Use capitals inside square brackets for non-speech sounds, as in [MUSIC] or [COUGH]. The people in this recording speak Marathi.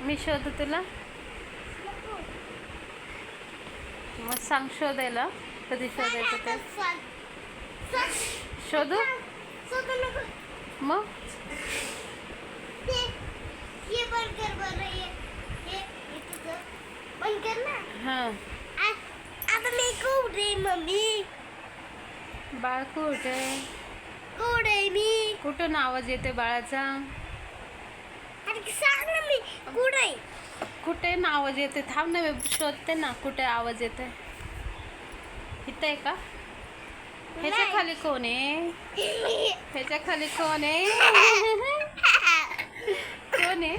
मी शोध तुला? मग सांग शोधायला. कधी शोधायचं ते? शोधू? मग? आता मी कुठे मम्मी बाळ कुठे कुठे मी कुठून आवाज येते बाळाचा? अरे सांग ना मी कुठे कुठे ना आवाज येते थांब ना मी शोधते ना कुठे आवाज येते इथं आहे का? ह्याच्या खाली कोण आहे? [LAUGHS] ह्याच्या खाली कोण आहे? [LAUGHS] कोण आहे?